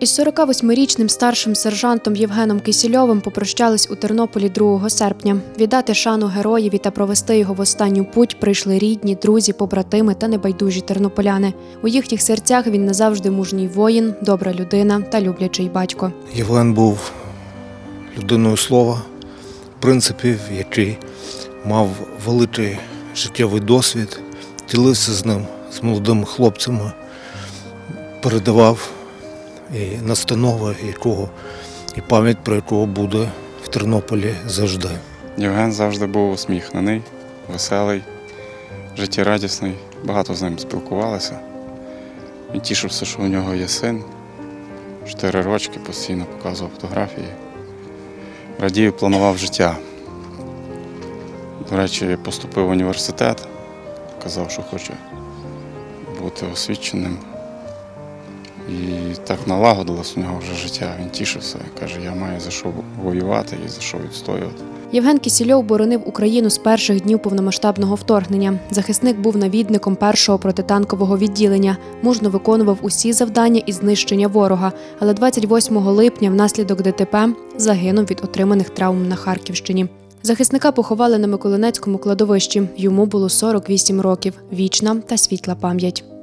Із 48-річним старшим сержантом Євгеном Кисільовим попрощались у Тернополі 2 серпня. Віддати шану героєві та провести його в останню путь прийшли рідні, друзі, побратими та небайдужі тернополяни. У їхніх серцях він назавжди мужній воїн, добра людина та люблячий батько. Євген був людиною слова, принципів, який мав великий життєвий досвід, ділився з ним, з молодими хлопцями, передавав і настанови, якого, і пам'ять про якого буде в Тернополі завжди. Євген завжди був усміхнений, веселий, життєрадісний. Багато з ним спілкувалися. Він тішився, що у нього є син. Чотири рочки постійно показував фотографії. Радів, планував життя. До речі, поступив в університет, казав, що хоче бути освіченим. І так налагодилось у нього вже життя. Він тішився. Каже, я маю за що воювати і за що відстоювати. Євген Кісільов боронив Україну з перших днів повномасштабного вторгнення. Захисник був навідником першого протитанкового відділення, мужно виконував усі завдання із знищення ворога. Але 28 липня, внаслідок ДТП, загинув від отриманих травм на Харківщині. Захисника поховали на Миколинецькому кладовищі. Йому було 48 років. Вічна та світла пам'ять.